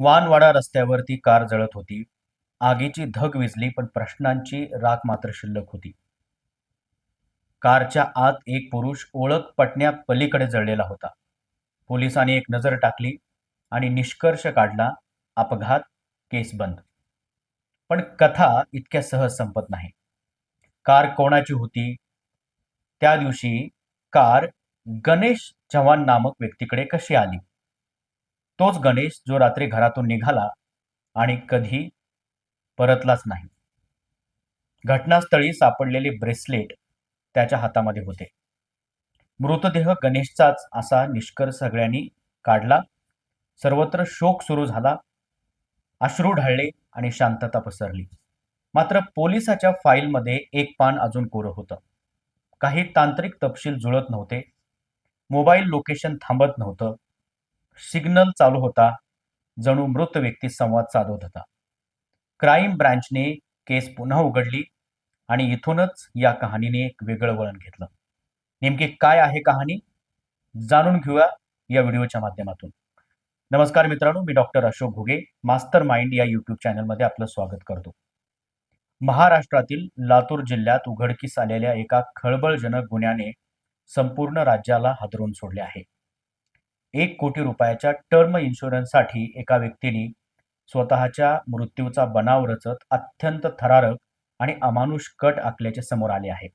वानवाडा रस्त्यावरती कार जळत होती. आगीची धग विजली पण प्रश्नांची राख मात्र शिल्लक होती. कारच्या आत एक पुरुष ओळख पटण्या पलीकडे जळलेला होता. पोलिसांनी एक नजर टाकली आणि निष्कर्ष काढला अपघात केस बंद. पण कथा इतक्या सहज संपत नाही. कार कोणाची होती? त्या दिवशी कार गणेश चव्हाण नामक व्यक्तीकडे कशी आली? तोच गणेश जो रात्री घरातून निघाला आणि कधी परतलाच नाही. घटनास्थळी सापडलेले ब्रेसलेट त्याच्या हातामध्ये होते. मृतदेह गणेशचाच असा निष्कर्ष सगळ्यांनी काढला. सर्वत्र शोक सुरू झाला. अश्रू ढळले आणि शांतता पसरली. मात्र पोलिसाच्या फाईलमध्ये एक पान अजून कोरं होतं. काही तांत्रिक तपशील जुळत नव्हते. मोबाईल लोकेशन थांबत नव्हतं. सिग्नल चालू होता जणू मृत व्यक्ती संवाद साधत होता. क्राईम ब्रँचने केस पुन्हा उघडली आणि इथूनच या कहाणीने एक वेगळं वळण घेतलं. नेमकी काय आहे कहाणी? जाणून घेऊया या व्हिडिओच्या माध्यमातून. नमस्कार मित्रांनो मी doctor Ashok Ghuge master mind या यूट्यूब चॅनलमध्ये आपलं स्वागत करतो. महाराष्ट्रातील लातूर जिल्ह्यात उघडकीस आलेल्या एका खळबळजनक गुन्ह्याने संपूर्ण राज्याला हादरून सोडले आहे. एक कोटी रुपयाच्या टर्म इन्शुरन्ससाठी एका व्यक्तीने स्वतःच्या मृत्यूचा बनाव रचत अत्यंत थरारक आणि अमानुष कट आखल्याचे समोर आले आहे.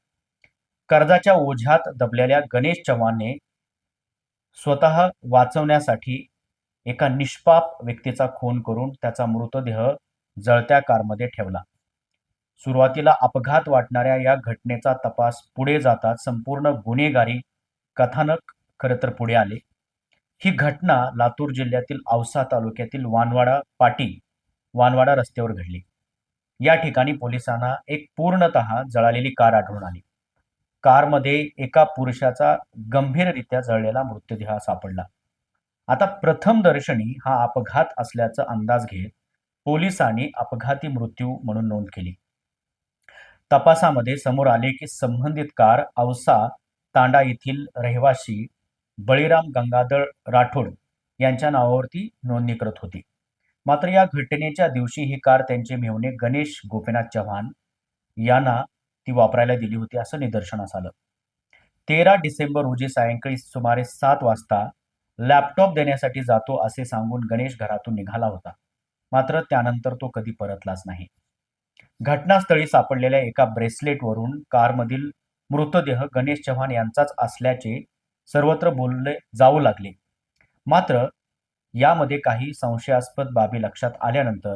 कर्जाच्या ओझ्यात दबलेल्या गणेश चव्हाणने स्वतः वाचवण्यासाठी एका निष्पाप व्यक्तीचा खून करून त्याचा मृतदेह जळत्या कारमध्ये ठेवला. सुरुवातीला अपघात वाटणाऱ्या या घटनेचा तपास पुढे जाताच संपूर्ण गुन्हेगारी कथानक खरं तर पुढे आले. ही घटना लातूर जिल्ह्यातील औसा तालुक्यातील वानवाडा पाटी वानवाडा रस्त्यावर घडली. या ठिकाणी पोलिसांना एक पूर्णतः जळालेली कार आढळून आली. कारमध्ये एका पुरुषाचा गंभीररित्या जळलेला मृतदेह सापडला. आता प्रथम दर्शनी हा अपघात असल्याचा अंदाज घेत पोलिसांनी अपघाती मृत्यू म्हणून नोंद केली. तपासामध्ये समोर आले की संबंधित कार औसा तांडा येथील रहिवासी बळीराम गंगाधर राठोड यांच्या नावावरती नोंदणी करत होती. मात्र या घटनेच्या दिवशी ही कार त्यांचे मेहुणे गणेश गोपीनाथ चव्हाण यांना ती वापरायला दिली होती असं निदर्शनास आलं. तेरा डिसेंबर रोजी सायंकाळी सुमारे सात वाजता लॅपटॉप देण्यासाठी जातो असे सांगून गणेश घरातून निघाला होता. मात्र त्यानंतर तो कधी परतलाच नाही. घटनास्थळी सापडलेल्या एका ब्रेसलेटवरून कारमधील मृतदेह गणेश चव्हाण यांचाच असल्याचे सर्वत्र बोलले जाऊ लागले. मात्र यामध्ये काही संशयास्पद बाबी लक्षात आल्यानंतर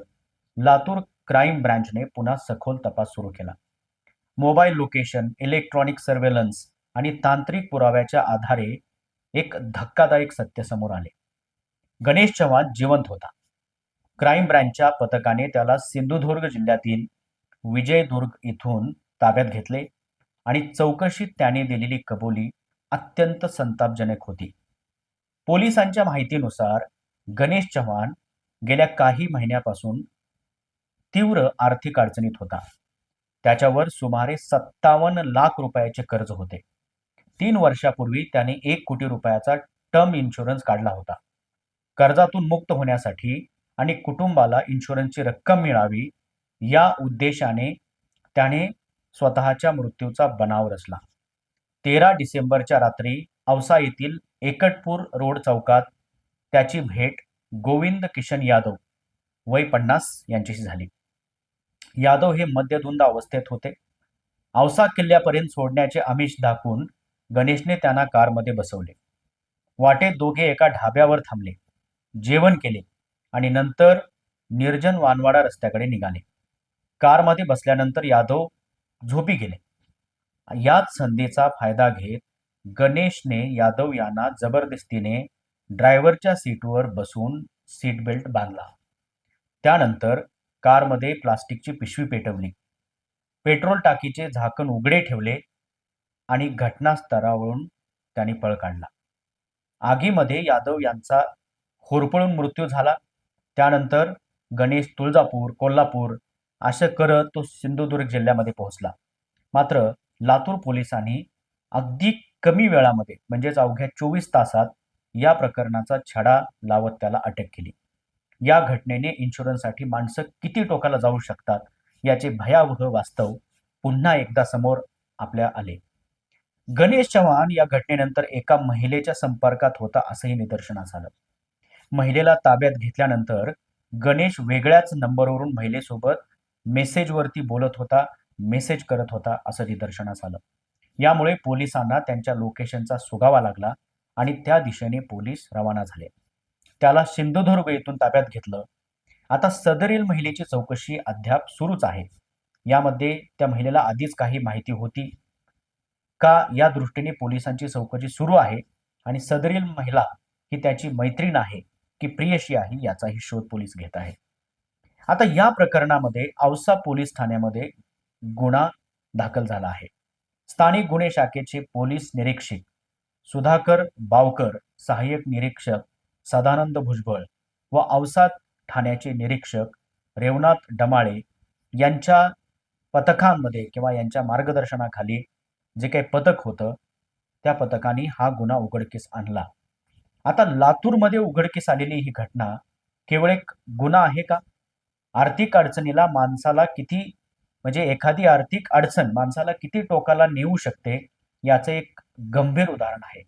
लातूर क्राईम ब्रँचने पुन्हा सखोल तपास सुरू केला. मोबाईल लोकेशन इलेक्ट्रॉनिक सर्वेलन्स आणि तांत्रिक पुराव्याच्या आधारे एक धक्कादायक सत्य समोर आले. गणेश चव्हाण जिवंत होता. क्राईम ब्रँचच्या पथकाने त्याला सिंधुदुर्ग जिल्ह्यातील विजयदुर्ग इथून ताब्यात घेतले आणि चौकशीत त्याने दिलेली कबुली अत्यंत संतापजनक होती. पोलिसांच्या माहितीनुसार गणेश चव्हाण गेल्या काही महिन्यापासून तीव्र आर्थिक अडचणीत होता. त्याच्यावर सुमारे सत्तावन्न लाख रुपयाचे कर्ज होते. तीन वर्षापूर्वी त्याने एक कोटी रुपयाचा टर्म इन्शुरन्स काढला होता. कर्जातून मुक्त होण्यासाठी आणि कुटुंबाला इन्शुरन्सची रक्कम मिळावी या उद्देशाने त्याने स्वतःच्या मृत्यूचा बनाव रचला. तेरा डिसेंबरच्या रात्री औसा येथील एकटपूर रोड चौकात त्याची भेट गोविंद किशन यादव वय पन्नास यांच्याशी झाली. यादव हे मद्यधुंद अवस्थेत होते. औसा किल्ल्यापर्यंत सोडण्याचे आमिष दाखवून गणेशने त्यांना कारमध्ये बसवले. वाटेत दोघे एका ढाब्यावर थांबले. जेवण केले आणि नंतर निर्जन वानवाडा रस्त्याकडे निघाले. कारमध्ये बसल्यानंतर यादव झोपी गेले. याच संधीचा फायदा घेत गणेशने यादव यांना जबरदस्तीने ड्रायव्हरच्या सीटवर बसून सीट बेल्ट बांधला. त्यानंतर कारमध्ये प्लास्टिकची पिशवी पेटवली. पेट्रोल टाकीचे झाकण उघडे ठेवले आणि घटनास्थळावरून त्यांनी पळ काढला. आगीमध्ये यादव यांचा होरपळून मृत्यू झाला. त्यानंतर गणेश तुळजापूर कोल्हापूर असं करत तो सिंधुदुर्ग जिल्ह्यामध्ये पोहोचला. मात्र लातूर पोलिसांनी अगदी कमी वेळामध्ये म्हणजेच अवघ्या चोवीस तासात या प्रकरणाचा छडा लावत त्याला अटक केली. या घटनेने इन्शुरन्ससाठी माणसं किती टोकाला जाऊ शकतात याचे भयावह वास्तव पुन्हा एकदा समोर आपल्या आले. गणेश चव्हाण या घटनेनंतर एका महिलेच्या संपर्कात होता असंही निदर्शनास आलं. महिलेला ताब्यात घेतल्यानंतर गणेश वेगळ्याच नंबरवरून महिलेसोबत मेसेजवरती बोलत होता मेसेज करत होता असं निदर्शनास आलं. यामुळे पोलिसांना त्यांच्या लोकेशनचा सुगावा लागला आणि त्या दिशेने पोलीस रवाना झाले. त्याला सिंधुदुर्ग येथून ताब्यात घेतलं. आता सदरील महिलेची चौकशी अद्याप सुरूच आहे. यामध्ये त्या महिलेला आधीच काही माहिती होती का या दृष्टीने पोलिसांची चौकशी सुरू आहे आणि सदरील महिला ही त्याची मैत्रीण आहे की प्रियशी आहे याचाही शोध पोलीस घेत आहे. आता या प्रकरणामध्ये औसा पोलीस ठाण्यामध्ये गुन्हा दाखल झाला आहे. स्थानिक गुन्हे शाखेचे पोलीस निरीक्षक सुधाकर बावकर सहाय्यक निरीक्षक सदानंद भुजबळ व औसाद ठाण्याचे निरीक्षक रेवनाथ डमाळे यांच्या पथकांमध्ये किंवा यांच्या मार्गदर्शनाखाली जे काही पथक होतं त्या पथकाने हा गुन्हा उघडकीस आणला. आता लातूरमध्ये उघडकीस आलेली ही घटना केवळ एक गुन्हा आहे का? आर्थिक अडचणीला माणसाला किती म्हणजे एखादी आर्थिक अडचण माणसाला किती टोकाला नेऊ शकते याचं एक गंभीर उदाहरण आहे.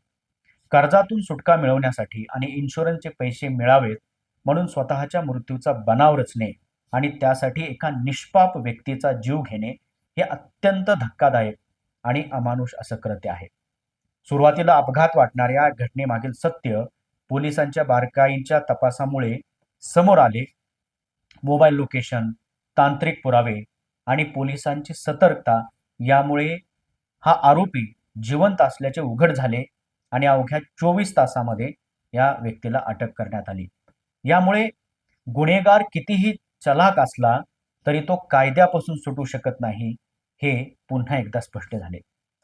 कर्जातून सुटका मिळवण्यासाठी आणि इन्शुरन्सचे पैसे मिळावेत म्हणून स्वतःच्या मृत्यूचा बनाव रचणे आणि त्यासाठी एका निष्पाप व्यक्तीचा जीव घेणे हे अत्यंत धक्कादायक आणि अमानुष असं कृत्य आहे. सुरुवातीला अपघात वाटणाऱ्या घटनेमागील सत्य पोलिसांच्या बारकाईंच्या तपासामुळे समोर आले. मोबाईल लोकेशन तांत्रिक पुरावे आणि पोलिसांची सतर्कता यामुळे हा आरोपी जिवंत असल्याचे उघड झाले आणि अवघ्या चोवीस तासामध्ये या व्यक्तीला अटक करण्यात आली. यामुळे गुन्हेगार कितीही चलाक असला तरी तो कायद्यापासून सुटू शकत नाही हे पुन्हा एकदा स्पष्ट झाले.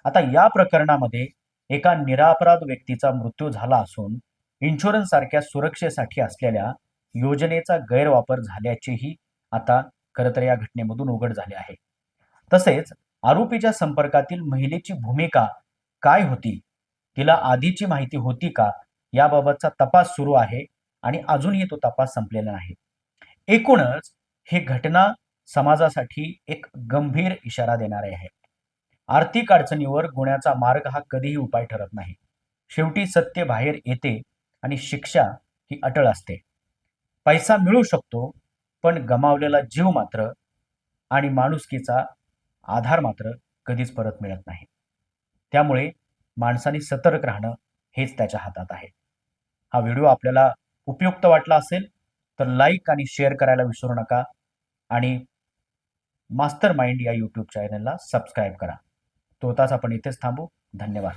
आता या प्रकरणामध्ये एका निरापराध व्यक्तीचा मृत्यू झाला असून इन्शुरन्स सारख्या सुरक्षेसाठी असलेल्या योजनेचा गैरवापर झाल्याचेही आता खरं तर या घटनेमधून उघड झाले आहे. तसेच आरोपीच्या संपर्कातील महिलेची भूमिका काय होती? तिला आधीची माहिती होती का? याबाबतचा तपास सुरू आहे आणि अजूनही तो तपास संपलेला नाही. एकूणच ही घटना समाजासाठी एक गंभीर इशारा देणारे आहे. आर्थिक अडचणीवर गुन्ह्याचा मार्ग हा कधीही उपाय ठरत नाही. शेवटी सत्य बाहेर येते आणि शिक्षा ही अटळ असते. पैसा मिळू शकतो पण गमावलेला जीव मात्र आणि माणुसकीचा आधार मात्र कधीच परत मिळत नाही. त्यामुळे माणसाने सतर्क राहणं हेच त्याच्या हातात आहे. हा व्हिडिओ आपल्याला उपयुक्त वाटला असेल तर लाईक आणि शेअर करायला विसरू नका आणि मास्टर माइंड या यूट्यूब चॅनलला सबस्क्राईब करा. तोताच आपण इथेच थांबू. धन्यवाद.